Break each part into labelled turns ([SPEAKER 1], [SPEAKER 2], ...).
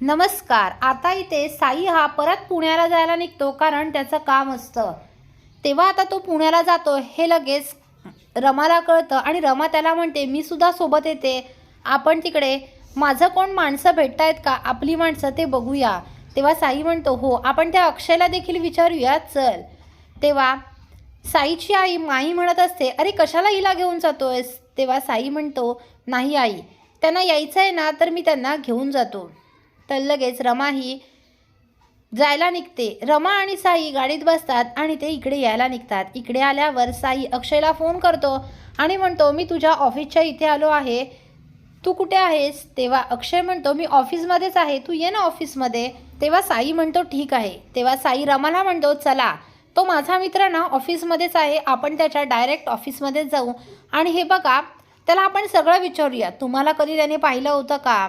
[SPEAKER 1] नमस्कार आता इथे साई हा परत पुण्याला जायला निघतो कारण त्याचं काम असतं. तेव्हा आता तो पुण्याला जातो हे लगेच रमाला कळतं आणि रमा त्याला म्हणते मी सुद्धा सोबत येते. आपण तिकडे माझं कोण माणसं भेटतायत का? आपली माणसं ते बघूया. तेव्हा साई म्हणतो हो आपण त्या अक्षयला देखील विचारूया चल. तेव्हा साईची आई माई म्हणत असते अरे कशाला हिला घेऊन जातोयस? तेव्हा साई म्हणतो नाही आई त्यांना यायचं आहे ना तर मी त्यांना घेऊन जातो. तर लगेच रमा ही जायला निघते. रमा आणि साई गाडीत बसतात आणि ते इकडे यायला निघतात. इकडे आल्यावर साई अक्षयला फोन करतो आणि म्हणतो मी तुझ्या ऑफिसच्या इथे आलो आहे. तू कुठे आहेस? तेव्हा अक्षय म्हणतो मी ऑफिसमध्येच आहे. तू ये ना ऑफिसमध्ये. तेव्हा साई म्हणतो ठीक आहे. तेव्हा साई रमाला म्हणतो चला. तो माझा मित्र ना ऑफिसमध्येच आहे. आपण त्याच्या डायरेक्ट ऑफिसमध्येच जाऊ. आणि हे बघा त्याला आपण सगळं विचारूया. तुम्हाला कधी त्याने पाहिलं होतं का?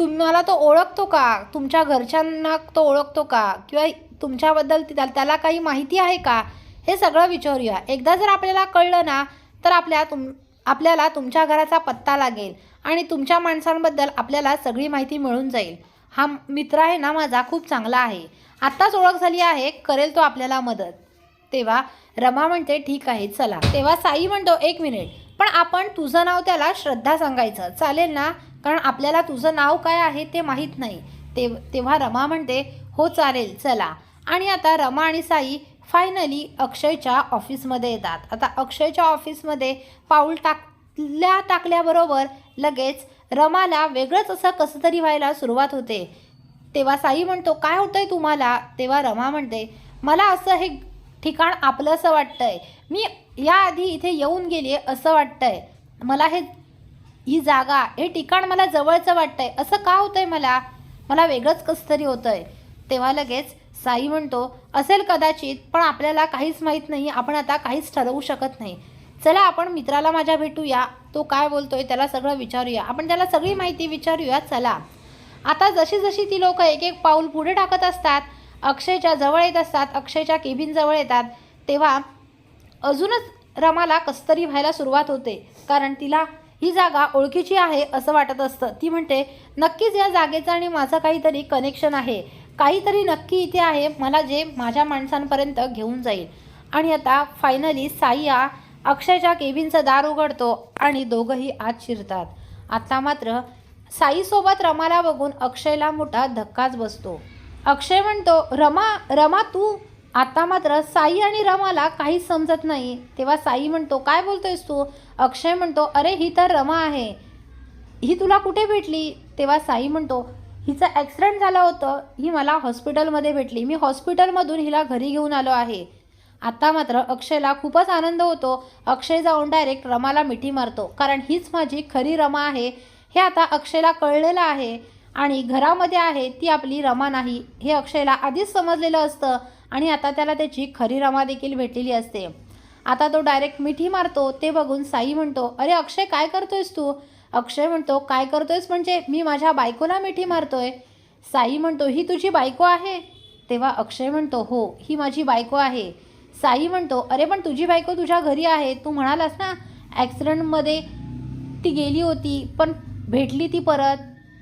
[SPEAKER 1] तुम्हाला तो ओळखतो का? तुमच्या घरच्यांना तो ओळखतो का? किंवा तुमच्याबद्दल त्याला काही माहिती आहे का? हे सगळं विचारूया. एकदा जर आपल्याला कळलं ना तर आपल्या तुम आपल्याला तुमच्या घराचा पत्ता लागेल आणि तुमच्या माणसांबद्दल आपल्याला सगळी माहिती मिळून जाईल. हा मित्र आहे ना माझा खूप चांगला आहे. आत्ताच ओळख झाली आहे करेल तो आपल्याला मदत. तेव्हा रमा म्हणते ठीक आहे चला. तेव्हा साई म्हणतो एक मिनिट. पण आपण तुझं नाव त्याला श्रद्धा सांगायचं. चालेल ना? कारण आपल्याला तुझं नाव काय आहे ते माहीत नाही. ते तेव्हा रमा म्हणते हो चालेल चला. आणि आता रमा आणि साई फायनली अक्षयच्या ऑफिसमध्ये येतात. आता अक्षयच्या ऑफिसमध्ये पाऊल टाकल्या टाकल्याबरोबर लगेच रमाला वेगळंच असं कसं तरी व्हायला सुरुवात होते. तेव्हा साई म्हणतो काय होतंय तुम्हाला? तेव्हा रमा म्हणते मला असं हे ठिकाण आपलं असं वाटतंय. मी याआधी इथे येऊन गेली असं वाटतंय. मला हे ही जागा हे ठिकाण मला जवळचं वाटतंय. असं का होतंय मला? मला वेगळंच कसं तरी होतंय. तेव्हा लगेच साई म्हणतो असेल कदाचित पण आपल्याला काहीच माहीत नाही. आपण आता काहीच ठरवू शकत नाही. चला आपण मित्राला माझ्या भेटूया. तो काय बोलतोय त्याला सगळं विचारूया. आपण त्याला सगळी माहिती विचारूया. चला. आता जशी जशी ती लोक एक एक पाऊल पुढे टाकत असतात अक्षयच्या जवळ येत असतात अक्षयच्या केबिनजवळ येतात तेव्हा अजूनच रमाला कस्तरी व्हायला सुरुवात होते. कारण तिला ही जागा ओळखीची आहे असं वाटत असतं. ती म्हणते नक्कीच या जागेचं आणि माझं काहीतरी कनेक्शन आहे. काहीतरी नक्की इथे आहे. मला जे माझ्या माणसांपर्यंत घेऊन जाईल. आणि आता फायनली साईया अक्षयच्या केबिनचं दार उघडतो आणि दोघंही आत शिरतात. आता मात्र साईसोबत रमाला बघून अक्षयला मोठा धक्काच बसतो. अक्षय म्हणतो रमा रमा तू आता मात्र साई आणि रमाला काहीच समजत नाही. तेव्हा साई म्हणतो काय बोलतोयस तू? अक्षय म्हणतो अरे ही तर रमा आहे. ही तुला कुठे भेटली? तेव्हा साई म्हणतो हिचं ॲक्सिडेंट झालं होतं. ही मला हॉस्पिटलमध्ये भेटली. मी हॉस्पिटलमधून हिला घरी घेऊन आलो आहे. आता मात्र अक्षयला खूपच आनंद होतो. अक्षय जाऊन डायरेक्ट रमाला मिठी मारतो. कारण हीच माझी खरी रमा आहे हे आता अक्षयला कळलेलं आहे. आणि घरामध्ये आहे ती आपली रमा नाही हे अक्षयला आधीच समजलेलं असतं. आणि आता त्याला त्याची खरी रमा देखील भेटलेली असते. आता तो डायरेक्ट मिठी मारतो ते बघून साई म्हणतो अरे अक्षय काय करतोयस तू? अक्षय म्हणतो काय करतोयस म्हणजे मी माझ्या बायकोला मिठी मारतोय. साई म्हणतो ही तुझी बायको आहे? तेव्हा अक्षय म्हणतो हो ही माझी बायको आहे. साई म्हणतो अरे पण तुझी बायको तुझ्या घरी आहे तू म्हणालास ना ॲक्सिडेंटमध्ये ती गेली होती पण भेटली ती परत.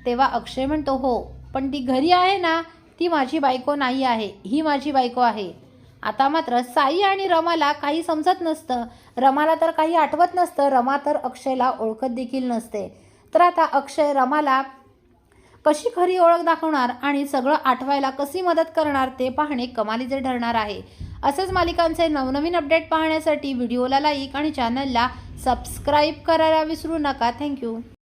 [SPEAKER 1] तेव्हा अक्षय म्हणतो हो पण ती घरी आहे ना ती माझी बायको नाही आहे ही माझी बायको आहे. आता मात्र साई आणि रमाला काही समजत नसतं. रमाला तर काही आठवत नसतं. रमा तर अक्षयला ओळखत देखील नसते. तर आता अक्षय रमाला कशी खरी ओळख दाखवणार आणि सगळं आठवायला कशी मदत करणार ते पाहणे कमालीचे ठरणार आहे. असेच मालिकांचे नवनवीन अपडेट पाहण्यासाठी व्हिडिओला लाईक आणि चॅनलला सबस्क्राईब करायला विसरू नका. थँक्यू